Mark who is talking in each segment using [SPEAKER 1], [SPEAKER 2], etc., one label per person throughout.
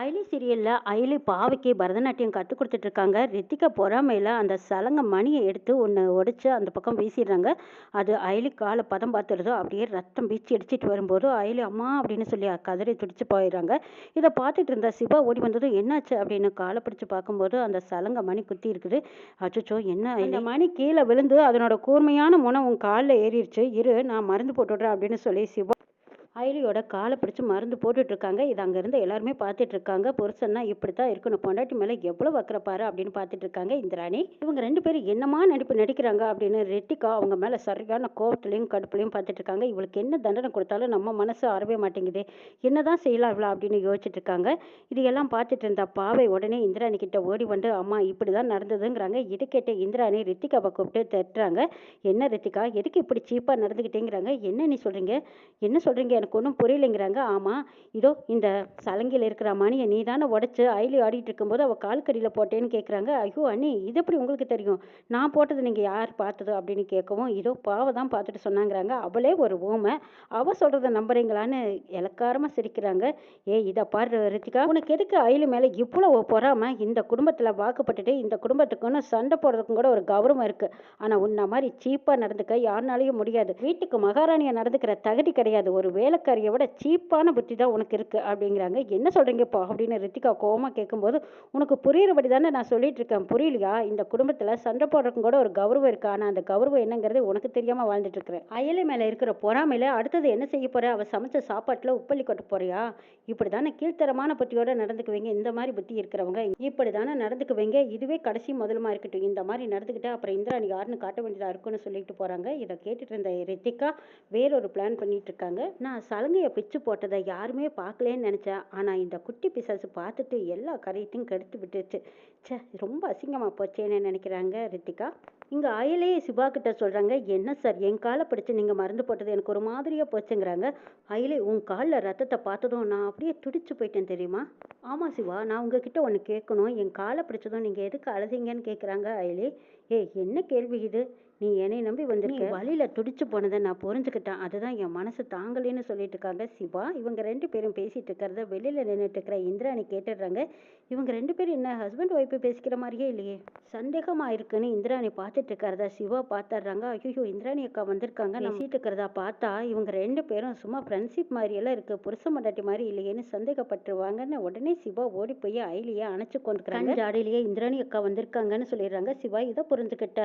[SPEAKER 1] அயலி சீரியலில் அயலி பாவைக்கு பரதநாட்டியம் கற்றுக் கொடுத்துட்டு இருக்காங்க ரித்திகா பொறாமையில் அந்த சலங்க மணியை எடுத்து ஒன்று உடைச்சு அந்த பக்கம் வீசிடுறாங்க. அது அயலி காலை பதம் பார்த்துடுதோ அப்படியே ரத்தம் பீச்சி அடிச்சிட்டு வரும்போது அயலி அம்மா அப்படின்னு சொல்லி கதறி துடிச்சு போயிடுறாங்க. இதை பார்த்துட்டு இருந்த சிவா ஓடி வந்ததும் என்னாச்சு? அப்படின்னு காலை பிடிச்சு பார்க்கும்போது அந்த சலங்க மணி குத்தி இருக்குது. அச்சோ என்ன இந்த மணி கீழே விழுந்து அதனோட கூர்மையான முனை உன் காலில் ஏறிடுச்சு. இரு நான் மருந்து போட்டுடுறேன் அப்படின்னு சொல்லி சிவா அயலியோட காலை பிடிச்சி மருந்து போட்டுட்ருக்காங்க. இது அங்கேருந்து எல்லாருமே பார்த்துட்டு இருக்காங்க புருஷன்னா இப்படி தான் இருக்கணும். பொண்டாட்டி மேலே எவ்வளோ வைக்கிறப்பாரு அப்படின்னு பார்த்துட்டு இருக்காங்க இந்திராணி இவங்க ரெண்டு பேரும் என்னமா நடிப்பு நடிக்கிறாங்க அப்படின்னு ரெட்டிக்கா அவங்க மேலே சரியான கோவத்துலையும் கடுப்புலையும் பார்த்துட்டு இருக்காங்க இவளுக்கு என்ன தண்டனை கொடுத்தாலும் நம்ம மனசு அறவே மாட்டேங்குது. என்னதான் செய்யலாம் இவ்வளோ அப்படின்னு யோசிச்சுட்டு இருக்காங்க இது எல்லாம் பார்த்துட்டு இருந்த பாவை உடனே இந்திராணி கிட்ட ஓடி வந்து அம்மா இப்படி தான் நடந்ததுங்கிறாங்க. இது கேட்ட இந்திராணி ரித்திகாவை கூப்பிட்டு தட்டுறாங்க. என்ன ரித்திகா? எதுக்கு இப்படி சீப்பாக நடந்துக்கிட்டேங்கிறாங்க என்ன நீ சொல்கிறீங்க என்ன சொல்கிறீங்க எனக்கு ஒன்றும் புரியலைங்கிறாங்க. ஆமாம் இதோ இந்த சலங்கையில் இருக்கிற மணியை நீ தானே உடச்சி அயலி ஆடிட்டு இருக்கும்போது அவள் கால்கடியில் போட்டேன்னு கேட்குறாங்க ஐயோ அண்ணி இது எப்படி உங்களுக்கு தெரியும்? நான் போட்டது நீங்கள் யார் பார்த்தது அப்படின்னு கேட்கவும் இதோ பாவை தான் பார்த்துட்டு சொன்னாங்கிறாங்க. அவளே ஒரு ஊமை. அவள் சொல்கிறத நம்புறீங்களான்னு இலக்காரமாக சிரிக்கிறாங்க. ஏ இதை பாரு ரித்திகா. உனக்கு எதுக்கு அயிலு மேலே இவ்வளோ பொறாமல் இந்த குடும்பத்தில் வாக்குப்பட்டுட்டு இந்த குடும்பத்துக்குன்னு சண்டை போடுறதுக்கும் கூட ஒரு கௌரவம் இருக்குது ஆனால் உன்ன மாதிரி சீப்பாக நடந்துக்க யாருனாலையும் முடியாது. வீட்டுக்கு மகாராணியை நடந்துக்கிற தகுதி கிடையாது. ஒரு வேலைக்காரியை விட சீப்பான புத்தி தான் உனக்கு இருக்குது அப்படிங்கிறாங்க. என்ன சொல்கிறீங்கப்பா அப்படின்னு ரித்திகா கோவமாக கேட்கும்போது உனக்கு புரியுறபடி தானே நான் சொல்லிட்டு இருக்கேன். புரியலையா? இந்த குடும்பத்தில் சண்டை போடுறதுக்கும் கூட ஒரு கௌரவம் இருக்கு? ஆனால் அந்த கௌரவம் என்னங்கிறது உனக்கு தெரியாமல் வாழ்ந்துட்டு இருக்கிறேன் அயலை மேலே இருக்கிற பொறாமையில் அடுத்தது என்ன செய்ய போகிற அவள் சமைச்ச சாப்பாட்டில் உப்பள்ளி கொட்ட போறியா? இப்படி தானே கீழ்த்தரமான புத்தியோடு நடந்துக்குவீங்க. இந்த மாதிரி புத்தி இருக்கிறவங்க இப்படி தானே நடந்துக்குவீங்க. இதுவே கடைசி முதலுமா இருக்கட்டும். இந்த மாதிரி நடந்துக்கிட்டு அப்புறம் இந்திராணி யாருன்னு காட்ட வேண்டியதாக இருக்குன்னு சொல்லிட்டு போகிறாங்க இதை கேட்டுட்டு இருந்த ரித்திகா வேறொரு பிளான் பண்ணிட்டு இருக்காங்க. நான் சலங்கையை பிச்சு போட்டதை யாருமே பார்க்கலேன்னு நினச்சேன். ஆனால் இந்த குட்டி பிசாசு பார்த்துட்டு எல்லா கரையத்தையும் கெடுத்து விட்டுருச்சு. சே ரொம்ப அசிங்கமாக போச்சேன்னு நினைக்கிறாங்க ரித்திகா. இங்கே அயலே சிவா கிட்ட சொல்கிறாங்க என்ன சார் என் காலை பிடிச்சி நீங்கள் மருந்து போட்டது எனக்கு ஒரு மாதிரியாக போச்சுங்கிறாங்க. அயலே உன் காலில் ரத்தத்தை பார்த்ததும் நான் அப்படியே துடிச்சு போயிட்டேன் தெரியுமா? ஆமாம் சிவா நான் உங்ககிட்ட ஒன்று கேட்கணும். என் காலை பிடிச்சதும் நீங்கள் எதுக்கு அழுதீங்கன்னு கேட்குறாங்க அயலே ஏ என்ன கேள்வி இது? நீ என்னை நம்பி வந்திருக்க. வழியில துடிச்சு போனதை நான் புரிஞ்சுக்கிட்டேன். அதுதான் என் மனசு தாங்கலேன்னு சொல்லிட்டு இருக்காங்க. சிவா இவங்க ரெண்டு பேரும் பேசிட்டு இருக்கிறத வெளியில நின்றுட்டு இருக்கிற இந்திராணி கேட்டுடுறாங்க. இவங்க ரெண்டு பேரும் என்ன ஹஸ்பண்ட் ஒய்ஃபு பேசிக்கிற மாதிரியே இல்லையே. சந்தேகமா இருக்குன்னு இந்திராணி பார்த்துட்டு இருக்கிறதா சிவா பார்த்துடுறாங்க. ஐயோ இந்திராணி அக்கா வந்திருக்காங்க. பேசிட்டு இருக்கிறதா பார்த்தா இவங்க ரெண்டு பேரும் சும்மா ஃப்ரெண்ட்ஷிப் மாதிரி எல்லாம் இருக்கு. புருஷ மண்டாட்டி மாதிரி இல்லையேன்னு சந்தேகப்பட்டுருவாங்கன்னு உடனே சிவா ஓடி போய் அயலியை அணைச்சு கொண்டுக்கிறாங்க. ஜாடியிலேயே இந்திராணி அக்கா வந்திருக்காங்கன்னு சொல்லிடுறாங்க. சிவா இதை புரிஞ்சுக்கிட்ட.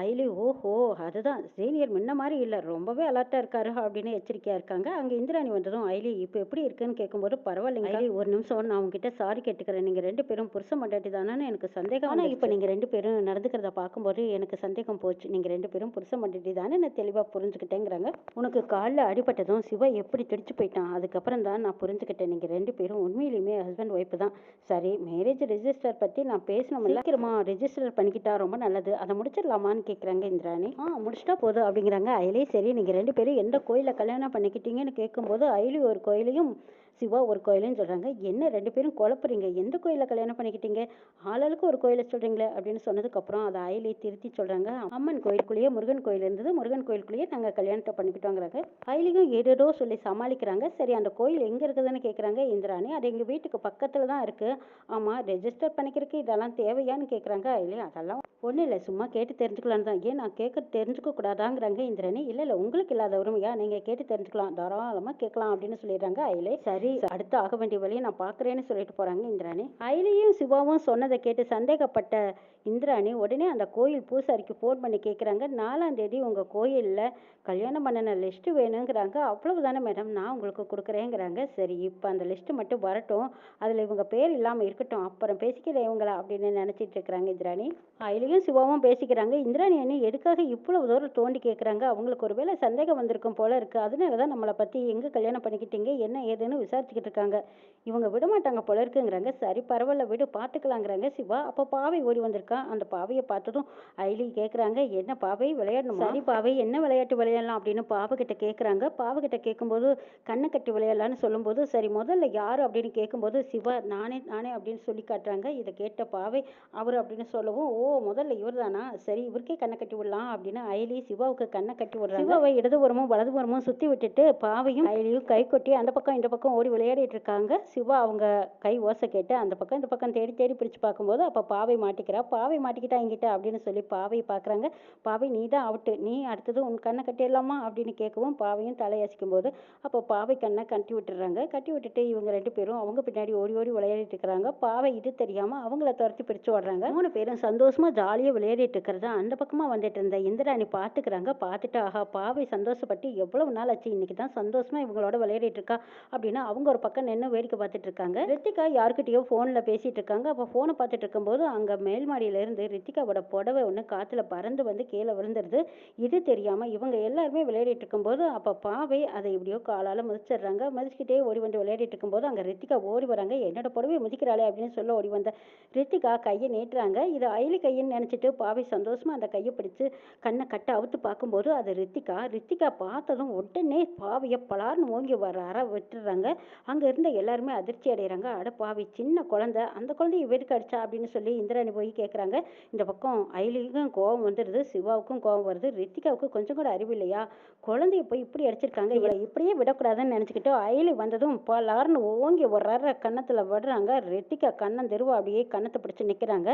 [SPEAKER 1] அயலி ஓஹோ அதுதான். சீனியர் முன்ன மாதிரி இல்லை. ரொம்பவே அலர்ட்டாக இருக்காரு அப்படின்னு எச்சரிக்கையாக இருக்காங்க. அங்கே இந்திராணி வந்ததும் ஐலி இப்போ எப்படி இருக்குன்னு கேட்கும்போது பரவாயில்லைங்க ஐலி ஒரு நிமிஷம் நான் உங்ககிட்ட சாரி கேட்டுக்கிறேன். நீங்கள் ரெண்டு பேரும் புருஷன் மண்டாட்டி தானே எனக்கு சந்தேகம் ஆனால் இப்போ நீங்கள் ரெண்டு பேரும் நடந்துக்கிறத பார்க்கும்போது எனக்கு சந்தேகம் போச்சு. நீங்கள் ரெண்டு பேரும் புருஷன் மண்டாட்டி தானே நான் தெளிவாக புரிஞ்சுக்கிட்டேங்கிறாங்க. உனக்கு காலில் அடிபட்டதும் சிவா எப்படி துடிச்சு போயிட்டான்? அதுக்கப்புறம் தான் நான் புரிஞ்சுக்கிட்டேன். நீங்கள் ரெண்டு பேரும் உண்மையிலுமே ஹஸ்பண்ட் ஒய்ஃப் தான். சரி மேரேஜ் ரெஜிஸ்டர் பற்றி நான் பேசணும் சீக்கிரமா ரெஜிஸ்டர் பண்ணிக்கிட்டா ரொம்ப நல்லது. அதை முடிச்சிடலாமான்னு கேட்குறாங்க இந்திராணி. ஆ முடிச்சிட்டா போதும் அப்படிங்கிறாங்க. அயலே சரி நீங்கள் ரெண்டு பேரும் எந்த கோயிலில் கல்யாணம் பண்ணிக்கிட்டீங்கன்னு கேட்கும்போது அயலி ஒரு கோயிலையும் சிவா ஒரு கோயிலுன்னு சொல்கிறாங்க என்ன ரெண்டு பேரும் குழப்புறீங்க? எந்த கோயிலில் கல்யாணம் பண்ணிக்கிட்டீங்க? ஆளாளுக்கு ஒரு கோயிலை சொல்கிறீங்களே அப்படின்னு சொன்னதுக்கப்புறம் அதை அயலி திருத்தி சொல்கிறாங்க அம்மன் கோயிலுக்குள்ளேயே முருகன் கோயில் இருந்தது. முருகன் கோயிலுக்குள்ளேயே நாங்கள் கல்யாணத்தை பண்ணிக்கிட்டோங்கிறாங்க. அயலியும் ஏதேதோ சொல்லி சமாளிக்கிறாங்க. சரி அந்த கோயில் எங்கே இருக்குதுன்னு கேட்குறாங்க இந்திராணி. அது எங்கள் வீட்டுக்கு பக்கத்தில் தான் இருக்குது ஆமாம் ரெஜிஸ்டர் பண்ணிக்கிறதுக்கு இதெல்லாம் தேவையான்னு கேட்குறாங்க அயலி. அதெல்லாம் ஒன்றும் இல்லை. சும்மா கேட்டு தெரிஞ்சுக்கலான்னு தான். ஏன் நான் கேட்க தெரிஞ்சுக்க கூடாதாங்கிறாங்க இந்திராணி. இல்லை இல்லை உங்களுக்கு இல்லாத உரிமையா? நீங்கள் கேட்டு தெரிஞ்சுக்கலாம். தாராளமாக கேட்கலாம் அப்படின்னு சொல்லிடுறாங்க அயலே. சரி சரி அடுத்து ஆக வேண்டிய வழியை நான் பார்க்குறேன்னு சொல்லிட்டு போகிறாங்க இந்திராணி. அயலியும் சிவாவும் சொன்னதை கேட்டு சந்தேகப்பட்ட இந்திராணி உடனே அந்த கோயில் பூசாரிக்கு ஃபோன் பண்ணி கேட்குறாங்க நாலாம் தேதி உங்கள் கோயிலில் கல்யாணம் பண்ணின லிஸ்ட்டு வேணுங்கிறாங்க. அவ்வளவு தானே மேடம் நான் உங்களுக்கு கொடுக்குறேங்கிறாங்க. சரி இப்போ அந்த லிஸ்ட்டு மட்டும் வரட்டும். அதில் இவங்க பேர் இல்லாமல் இருக்கட்டும். அப்புறம் பேசிக்கிறேன் இவங்களா அப்படின்னு நினச்சிட்டு இருக்கிறாங்க இந்திராணி. அயலியும் சிவாவும் பேசிக்கிறாங்க. இந்திராணி அண்ணி எதுக்காக இவ்வளவு தூரம் தோண்டி கேட்குறாங்க அவங்களுக்கு ஒரு வேளை சந்தேகம் வந்திருக்கும் போல இருக்குது அதனால தான் நம்மளை பற்றி எங்கே கல்யாணம் பண்ணிக்கிட்டீங்க? என்ன ஏதுன்னு விசாரிச்சுக்கிட்டு இருக்காங்க. இவங்க விட மாட்டாங்க போல இருக்குங்கிறாங்க. சரி பரவாயில்ல விடு பார்த்துக்கலாங்கிறாங்க சிவா அப்போ பாவை ஓடி வந்திருக்கான் அந்த பாவையை பார்த்ததும் ஐலி கேட்குறாங்க என்ன பாவை விளையாடணுமா? சரி பாவை என்ன விளையாட்டு விளையாடலாம் அப்படின்னு பாவகிட்ட கேட்குறாங்க பாவகிட்ட கேட்கும்போது கண்ணை கட்டி விளையாடலான்னு சொல்லும்போது சரி முதல்ல யார் அப்படின்னு கேட்கும்போது சிவா நானே நானே அப்படின்னு சொல்லி காட்டுறாங்க. இதை கேட்ட பாவை அவர் அப்படின்னு சொல்லவும் ஓ முதல்ல இவர் தானா சரி இவருக்கே கண்ணை கட்டி விடலாம் அப்படின்னு அயலி சிவாவுக்கு கண்ணை கட்டி விடுறாங்க. சிவாவை இடதுபுறமும் வலதுபுறமும் சுற்றி விட்டுட்டு பாவையும் அயலியும் கை கொட்டி அந்த பக்கம் இந்த பக்கம் ஓடி விளையாடிட்டு இருக்காங்க சிவா அவங்க கை ஓசை கேட்டு அந்த பக்கம் இந்த பக்கம் தேடி தேடி பிடிச்சு பார்க்கும்போது அப்போ பாவை மாட்டிக்கிறா. பாவை மாட்டிக்கிட்டா எங்கிட்ட அப்படின்னு சொல்லி பாவையை பார்க்குறாங்க. பாவை நீ தான் அவுட்டு நீ அடுத்தது உன் கண்ணை கட்டிடலாமா? அப்படின்னு கேட்கவும் பாவையும் தலையசிக்கும் போது அப்போ பாவை கண்ணை கட்டி விட்டுறாங்க கட்டி விட்டுட்டு இவங்க ரெண்டு பேரும் அவங்க பின்னாடி ஓடி ஓடி விளையாடிட்டு இருக்கிறாங்க பாவை இது தெரியாமல் அவங்கள துரத்தி பிடிச்சு ஓடுறாங்க. மூணு பேரும் சந்தோஷமாக ஜாலியாக விளையாடிட்டு இருக்கிறத அந்த பக்கமாக வந்துட்டு இருந்த இந்திராணி பார்த்துக்கிறாங்க. பார்த்துட்டு ஆஹா பாவை சந்தோஷப்பட்டு எவ்வளவு நாள் ஆச்சு? இன்னைக்கு தான் சந்தோஷமாக இவங்களோட விளையாடிட்டு இருக்கா அப்படின்னு அவங்க ஒரு பக்கம் நின்று வேடிக்கை பார்த்துட்டு இருக்காங்க. ரித்திகா யார்கிட்டயோ ஃபோனில் பேசிட்டு இருக்காங்க. அப்போ ஃபோனை பார்த்துட்டு இருக்கும்போது அங்கே மேல் மாடியிலேருந்து ரித்திகாவோட புடவை ஒன்று காற்றுல பறந்து வந்து கீழே விழுந்துருது. இது தெரியாமல் இவங்க எல்லாருமே விளையாடிட்டு இருக்கும்போது அப்போ பாவை அதை எப்படியோ காலால் மிதிச்சிடுறாங்க. மிதிச்சுக்கிட்டே ஓடி வந்து விளையாடிட்டு இருக்கும்போது அங்கே ரித்திகா ஓடி வராங்க. என்னோட புடவை மிதிக்கிறாளே அப்படின்னு சொல்ல ஓடி வந்த ரித்திகா கையை நீட்டுறாங்க. இது அயலி கையின்னு நினச்சிட்டு பாவை சந்தோஷமாக அந்த கையை பிடிச்சி கண்ணை கட்ட அவுத்து பார்க்கும்போது அது ரித்திகா. ரித்திகா பார்த்ததும் உடனே பாவையை பலார்னு ஓங்கி வர அற விட்டுறாங்க. அங்கே இருந்த எல்லாருமே அதிர்ச்சி அடைகிறாங்க அட பாவி சின்ன குழந்தை அந்த குழந்தைய வெறுக்க அடிச்சா அப்படின்னு சொல்லி இந்திராணி போய் கேட்குறாங்க இந்த பக்கம் அயலிக்கும் கோபம் வந்துடுது சிவாவுக்கும் கோபம் வருது. ரித்திகாவுக்கு கொஞ்சம் கூட அறிவு இல்லையா? குழந்தைய போய் இப்படி அடிச்சிருக்காங்க. இவளை இப்படியே விடக்கூடாதுன்னு நினச்சிக்கிட்டு அயலி வந்ததும் பலார்னு ஓங்கி ஒரு அற கன்னத்தில் விடுறாங்க. ரித்திகா கண்ணம் தெருவா அப்படியே கன்னத்தை பிடிச்சி நிற்கிறாங்க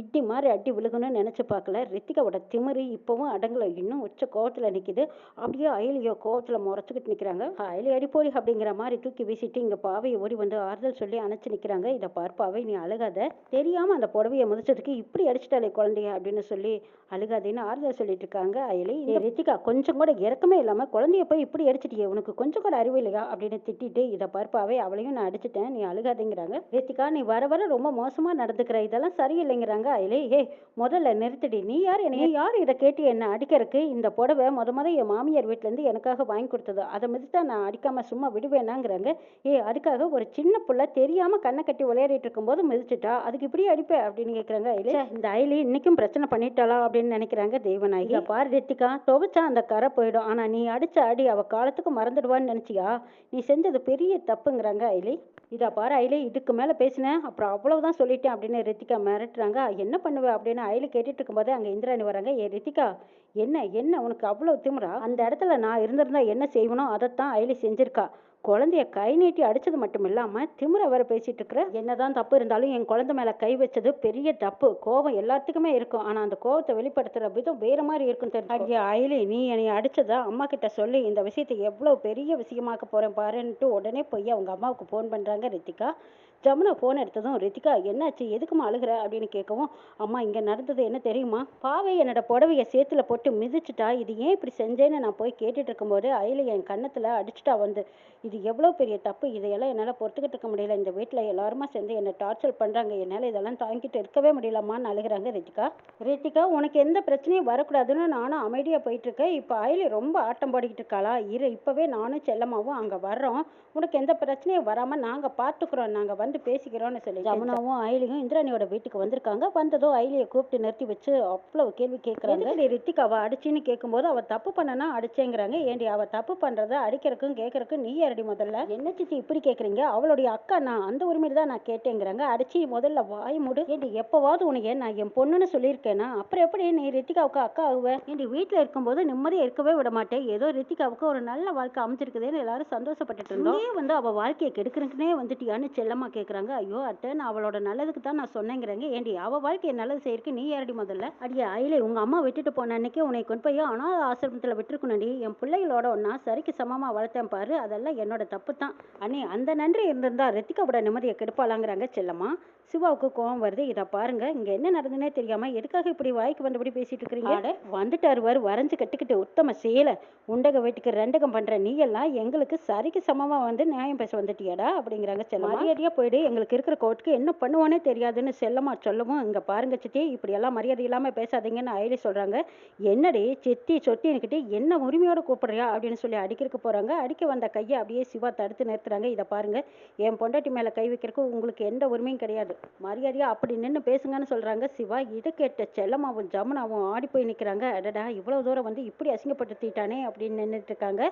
[SPEAKER 1] இட்டி மாதிரி அடி விழுகணும்னு நினச்சி பார்க்கல ரித்திகாவோட திமிரு இப்போவும் அடங்கலை. இன்னும் உச்ச கோவத்தில் நிற்கிது அப்படியே அயலியோ கோவத்தில் முறைச்சிக்கிட்டு நிற்கிறாங்க அயலி அடிப்போடி அப்படிங்கிற மாதிரி தூக்கி வீசிட்டு இங்கே பாவையை ஓடி வந்து ஆறுதல் சொல்லி அணைச்சு நிற்கிறாங்க இதை பார்ப்பாவை நீ அழுகாத. தெரியாமல் அந்த புடவையை முதிச்சதுக்கு இப்படி அடிச்சிட்டாலே குழந்தைய அப்படின்னு சொல்லி அழுகாதேன்னு ஆறுதல் சொல்லிட்டு இருக்காங்க. அயலி "ஏய் ரித்திகா கொஞ்சம் கூட இறக்கமே இல்லாமல் குழந்தைய போய் இப்படி அடிச்சிட்டியே உனக்கு கொஞ்சம் கூட அறிவு இல்லையா அப்படின்னு திட்டிட்டு இதை பார்ப்பாவே அவளையும் நான் அடிச்சிட்டேன் நீ அழுகாதேங்கிறாங்க. ரித்திகா நீ வர வர ரொம்ப மோசமாக நடந்துக்கிற இதெல்லாம் சரியில்லைங்கிறாங்க. அயலி ஏய் முதல்ல நிறுத்தடி. நீ யார் என்ன யார் இதை கேட்டு என்ன அடிக்கிறதுக்கு? இந்த புடவை முத முத என் மாமியார் வீட்டிலேருந்து எனக்காக வாங்கி கொடுத்தது. அதை மிதித்தா நான் அடிக்காம சும்மா விடுவேனாங்கிறாங்க. ஏய் அதுக்காக ஒரு சின்ன புள்ள தெரியாம கண்ணை கட்டி விளையாடிட்டு இருக்கும்போது மிதிச்சிட்டா அதுக்கு இப்படி அடிப்பேன் அப்படின்னு கேட்குறாங்க அயலி இந்த அயலி இன்னைக்கும் பிரச்சனை பண்ணிட்டாளா அப்படின்னு நினைக்கிறாங்க தெய்வநாயகி பாரு ரித்திகா துவைச்சா அந்த கரை போயிடும். ஆனா நீ அடிச்ச அடி அவ காலத்துக்கு மறந்துடுவான்னு நினைச்சியா? நீ செஞ்சது பெரிய தப்புங்கிறாங்க அயலி இதா பாரு அயலி இதுக்கு மேலே பேசினேன் அப்புறம் அவ்வளவுதான் சொல்லிட்டேன் அப்படின்னு ரித்திகா மிரட்டுறாங்க. என்ன பண்ணுவ அப்படின்னு அயலி கேட்டுட்டு இருக்கும்போது அங்கே இந்திராணி வராங்க. ஏ ரித்திகா என்ன என்ன உனக்கு அவ்வளோ திமிரா? அந்த இடத்துல நான் இருந்திருந்தா என்ன செய்வனோ அதைத்தான் அயலி செஞ்சிருக்கா. குழந்தைய கை நீட்டி அடிச்சது மட்டும் இல்லாம திமிர வர பேசிட்டு இருக்கிற என்னதான் தப்பு இருந்தாலும் என் குழந்தை மேல கை வச்சது பெரிய தப்பு கோபம் எல்லாத்துக்குமே இருக்கும். ஆனா அந்த கோபத்தை வெளிப்படுத்துற விதம் வேற மாதிரி இருக்கும் தெரியும் அடியே அயலி நீ என்னை அடிச்சதா? அம்மா கிட்ட சொல்லி இந்த விஷயத்தை எவ்வளவு பெரிய விஷயமாக்க போறேன் பாருன்ட்டு உடனே போய் அவங்க அம்மாவுக்கு ஃபோன் பண்றாங்க ரித்திகா. ஜமுனா ஃபோன் எடுத்ததும் ரித்திகா என்னாச்சு? எதுக்குமா அழுகுற? அப்படின்னு கேட்கவும் அம்மா இங்கே நடந்தது என்ன தெரியுமா? பாவை என்னோட புடவைய சேத்துல போட்டு மிதிச்சிட்டா இது ஏன் இப்படி செஞ்சேன்னு நான் போய் கேட்டுட்டு இருக்கும்போது அயில என் கன்னத்தில் அடிச்சுட்டா வந்து இது எவ்வளோ பெரிய தப்பு? இதையெல்லாம் என்னால் பொறுத்துக்கிட்டு இருக்க முடியல. இந்த வீட்டில் எல்லாருமா சேர்ந்து என்னை டார்ச்சர் பண்ணுறாங்க என்னால் இதெல்லாம் தாங்கிட்டு இருக்கவே முடியலம்மான்னு அழுகுறாங்க ரித்திகா. ரித்திகா உனக்கு எந்த பிரச்சனையும் வரக்கூடாதுன்னு நானும் அமைதியாக போயிட்டுருக்கேன். இப்போ அயலி ரொம்ப ஆட்டம் போடிக்கிட்டு இருக்காளா? இரு இப்போவே நானும் செல்லம்மாவும் அங்கே வர்றோம். உனக்கு எந்த பிரச்சனையும் வராமல் நாங்கள் பார்த்துக்குறோம் நாங்கள் வந்து பேசிக்கிறோம்னு சொல்லி ஜமுனாவும் அயிலியும் இந்திராணியோட வீட்டுக்கு வந்திருக்காங்க. வந்ததும் அயிலியை கூப்பிட்டு நிறுத்தி வச்சு அவ்வளோ கேள்வி கேட்குறாங்க "ஏண்டி ரித்திகாவை அடிச்சின்னு கேட்கும்போது அவள் தப்பு பண்ணனா அடிச்சேங்கிறாங்க. ஏண்டி அவள் தப்பு பண்ணுறத அடிக்கிறதுக்கும் கேட்கறதுக்கும் நீ யாரடி முதல்ல. என்ன சிச்சி இப்படி கேட்குறீங்க அவளுடைய அக்கா நான் அந்த உரிமையில தான் நான் கேட்டேங்கிறாங்க. அடிச்சு முதல்ல வாய் மூடு. ஏண்டி எப்போவாவது உனக்கு நான் என் பொண்ணுன்னு சொல்லியிருக்கேனா? அப்புறம் எப்படி நீ ரித்திகாவுக்கு அக்கா ஆகுவ? ஏண்டி வீட்டில் இருக்கும்போது நிம்மதியாக இருக்கவே விட மாட்டேன். ஏதோ ரித்திகாவுக்கு ஒரு நல்ல வாழ்க்கை அமைஞ்சிருக்குதேன்னு எல்லாரும் சந்தோஷப்பட்டுட்டு இருந்தோம். வந்து அவள் வாழ்க்கையை கெடுக்கிறதுக்குனே வந்துட்டியான்னு செல்லம்மா கேட்குறாங்க ஐயோ அத்தை நான் அவளோட நல்லதுக்கு தான் நான் சொன்னேங்கிறாங்க. ஏண்டி அவள் வாழ்க்கையை நல்லது செய்யறதுக்கு நீ யாரடி முதல்ல? அடியே அயிலே உங்க அம்மா விட்டுட்டு போன அன்னைக்கு உன்னை கொண்டு போய் அனாத ஆசிரமத்தில் விட்டுருக்கணும்டி. என் பிள்ளைகளோட ஒன்னா சரிக்கு சமமா வளர்த்தேன் பாரு. அதெல்லாம் என்னோட தப்பு தான். அண்ணே அந்த நன்றி இருந்திருந்தா ரித்திகாவோட நிம்மதியை கெடுப்பாளாங்கிறாங்க செல்லம்மா. சிவாவுக்கு கோவம் வருது. இதை பாருங்க. இங்க என்ன நடந்துனே தெரியாம எதுக்காக இப்படி வாய்க்கு வந்தபடி பேசிட்டு இருக்கிறீங்க வந்துட்டாரு வாரு வரைஞ்சு கட்டிக்கிட்டு உத்தம சேல உண்டக வீட்டுக்கு ரெண்டகம் பண்ற நீ எல்லாம் எங்களுக்கு சரிக்கு சமமா வந்து நியாயம் பேச வந்துட்டியாடா? அப்படிங்கிறாங்க செல்லம்மா. மரியாதையா போயிடு எங்களுக்கு இருக்கிற கோர்ட்டுக்கு என்ன பண்ணுவானே தெரியாதுன்னு செல்லமா சொல்லவும். இங்கே பாருங்க சித்தி இப்படி எல்லாம் மரியாதை இல்லாமல் பேசாதீங்கன்னு அயலி சொல்கிறாங்க என்னடி சித்தி சொத்தின்னுக்கிட்டு என்ன உரிமையோட கூப்பிடுறியா அப்படின்னு சொல்லி அடிக்கிறக்கு போகிறாங்க அடிக்க வந்த கையை அப்படியே சிவா தடுத்து நிறுத்துறாங்க. இதை பாருங்க என் பொண்டாட்டி மேலே கை வைக்கிறதுக்கு உங்களுக்கு எந்த உரிமையும் கிடையாது. மரியாதையா அப்படி நின்று பேசுங்கன்னு சொல்கிறாங்க சிவா இதை கேட்ட செல்லமாவும் ஜமுனாவும் ஆடி போய் நிற்கிறாங்க அடடா இவ்வளோ தூரம் வந்து இப்படி அசிங்கப்படுத்திட்டானே அப்படின்னு நின்றுட்டு இருக்காங்க.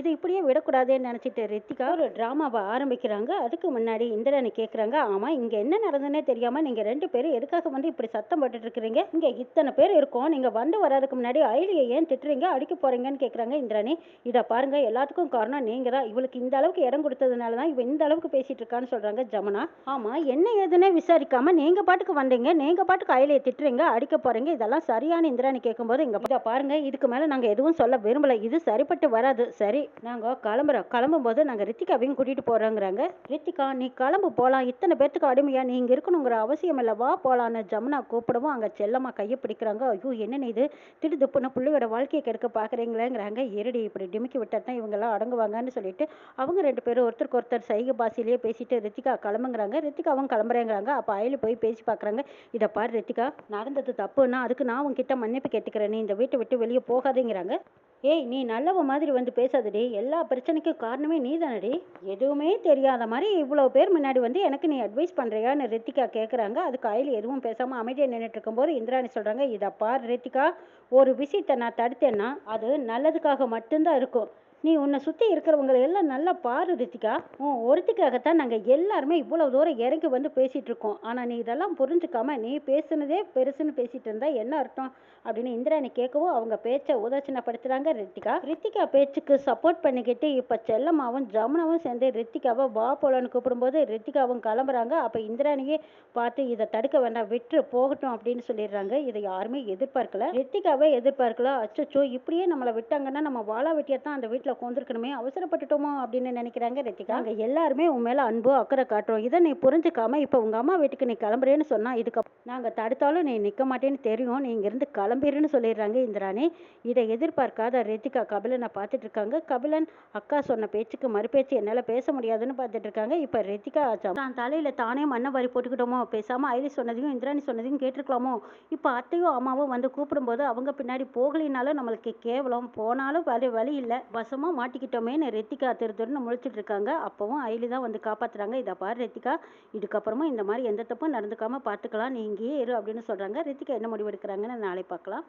[SPEAKER 1] இதை இப்படியே விடக்கூடாதுன்னு நினச்சிட்டு ரித்திகா ஒரு ட்ராமாவை ஆரம்பிக்கிறாங்க. அதுக்கு முன்னாடி இந்திரன் இந்திராணி கேட்குறாங்க ஆமாம் இங்கே என்ன நடந்ததுன்னே தெரியாமல் நீங்கள் ரெண்டு பேரும் எதுக்காக வந்து இப்படி சத்தம் போட்டுட்டு இருக்கிறீங்க இங்கே இத்தனை பேர் இருக்கோம். நீங்கள் வந்து வர்றதுக்கு முன்னாடி அயலியை ஏன் திட்டுறீங்க? அடிக்க போகிறீங்கன்னு கேட்குறாங்க இந்திராணி. இதை பாருங்க எல்லாத்துக்கும் காரணம் நீங்கள் தான் இவளுக்கு இந்த அளவுக்கு இடம் கொடுத்ததுனால தான் இவ இந்த அளவுக்கு பேசிட்டு இருக்கான்னு சொல்கிறாங்க ஜமுனா. ஆமாம் என்ன ஏதுன்னே விசாரிக்காம நீங்கள் பாட்டுக்கு வந்தீங்க. நீங்கள் பாட்டுக்கு அயலியை திட்டுறீங்க அடிக்க போகிறீங்க இதெல்லாம் சரியான இந்திராணி கேட்கும்போது இங்கே இதை பாருங்க இதுக்கு மேலே நாங்கள் எதுவும் சொல்ல விரும்பலை. இது சரிப்பட்டு வராது. சரி நாங்கள் கிளம்புறோம். கிளம்பும்போது நாங்கள் ரித்திகாவையும் கூட்டிகிட்டு போகிறோங்கிறாங்க ரித்திகா நீ கிளம்பு போகலாம் இத்தனை பேர்த்துக்கு அடிமையா? நீ இங்கே இருக்கணுங்கிற அவசியம் இல்லை. வா போகலான்னு ஜமுனா கூப்பிடவும் அங்கே செல்லம்மா கையை பிடிக்கிறாங்க. ஐயோ என்னென்ன இது? திடுதுப்புன்னு பிள்ளையோட வாழ்க்கையை கெடுக்க பார்க்குறீங்களேங்கிறாங்க இருடி இப்படி டிமிக்கி விட்டால் தான் இவங்கெல்லாம் அடங்குவாங்கன்னு சொல்லிட்டு அவங்க ரெண்டு பேரும் ஒருத்தருக்கு ஒருத்தர் சைகை பாசிலேயே பேசிட்டு ரித்திகா கிளம்புங்கிறாங்க. ரித்திகாவும் கிளம்புறேங்கிறாங்க. அப்போ அயலு போய் பேசி பார்க்குறாங்க இதை பாரு ரித்திகா நடந்தது தப்புன்னா அதுக்கு நான் உங்ககிட்ட மன்னிப்பு கேட்டுக்கிறேன். நீ இந்த வீட்டை விட்டு வெளியே போகாதேங்கிறாங்க. ஏய் நீ நல்லவ மாதிரி வந்து பேசாதடி. எல்லா பிரச்சனைக்கும் காரணமே நீ தானடி எதுவுமே தெரியாத மாதிரி இவ்வளோ பேர் முன்னாடி வந்து எனக்கு நீ அட்வைஸ் பண்ணுறியான்னு ரித்திகா கேட்குறாங்க அதுக்கு அயல் எதுவும் பேசாமல் அமைதியாக நின்றுட்டு இருக்கும்போது இந்திராணி சொல்கிறாங்க இதப்பா ரித்திகா ஒரு விஷயத்தை நான் தடுத்தேன்னா அது நல்லதுக்காக மட்டும்தான் இருக்கும். நீ உன்னை சுற்றி இருக்கிறவங்களை எல்லாம் நல்லா பாரு ரித்திகா. உன் ஒருத்திக்காகத்தான் நாங்கள் எல்லாருமே இவ்வளோ தூரம் இறங்கி வந்து பேசிகிட்டு இருக்கோம். ஆனால் நீ இதெல்லாம் புரிஞ்சுக்காம நீ பேசுனதே பெருசுன்னு பேசிகிட்டு இருந்தா என்ன அர்த்தம்? அப்படின்னு இந்திராணி கேட்கவும் அவங்க பேச்சை உதாசீனப்படுத்துகிறாங்க ரித்திகா. ரித்திகா பேச்சுக்கு சப்போர்ட் பண்ணிக்கிட்டு இப்போ செல்லம்மாவும் ஜமுனாவும் சேர்ந்து ரித்திகாவை வா போலன்னு கூப்பிடும்போது ரித்திகாவும் கிளம்புறாங்க. அப்போ இந்திராணியே பார்த்து இதை தடுக்க வேண்டாம் விட்டு போகட்டும் அப்படின்னு சொல்லிடுறாங்க. இதை யாருமே எதிர்பார்க்கல. ரித்திகாவே எதிர்பார்க்கல. அச்சோ இப்படியே நம்மளை விட்டாங்கன்னா நம்ம வாழா வெட்டியாக தான் அந்த வீட்டில் உட்காந்துருக்கணுமே அவசரப்பட்டுட்டோமோ அப்படின்னு நினைக்கிறாங்க ரித்திகா. அங்கே எல்லாருமே உன் மேலே அன்பு அக்கறை காட்டுறோம். இதை நீ புரிஞ்சுக்காம இப்போ உங்கள் அம்மா வீட்டுக்கு நீ கிளம்புறேன்னு சொன்னால் இதுக்கு நாங்கள் தடுத்தாலும் நீ நிற்க மாட்டேன்னு தெரியும். நீ இங்கேருந்து கிளம்பிடுன்னு சொல்லிடுறாங்க இந்திராணி. இதை எதிர்பார்க்காத ரித்திகா கபிலனை பார்த்துட்டு இருக்காங்க கபிலன் அக்கா சொன்ன பேச்சுக்கு மறுபேச்சு என்னால் பேச முடியாதுன்னு பார்த்துட்டு இருக்காங்க இப்போ ரித்திகா தான் தலையில் தானே மண்ணை வரி போட்டுக்கிட்டோமோ? பேசாமல் ஐலி சொன்னதையும் இந்திராணி சொன்னதையும் கேட்டிருக்கலாமோ? இப்போ அத்தையும் அம்மாவும் வந்து கூப்பிடும்போது அவங்க பின்னாடி போகலினாலும் நம்மளுக்கு கேவலம். போனாலும் வழி வழி இல்லை. வசமாக மாட்டிக்கிட்டோமேன்னு ரித்திகா திரு திருன்னு முழிச்சிட்டு இருக்காங்க. அப்போவும் ஐலி தான் வந்து காப்பாற்றுறாங்க இதை பாரு ரித்திகா இதுக்கப்புறமா இந்த மாதிரி எந்த தப்பும் நடந்துக்காமல் பார்த்துக்கலாம் நீ இங்கேயே இரு அப்படின்னு சொல்கிறாங்க ரித்திகா என்ன முடிவு எடுக்கிறாங்கன்னு நாளை பார்க்கலாம்.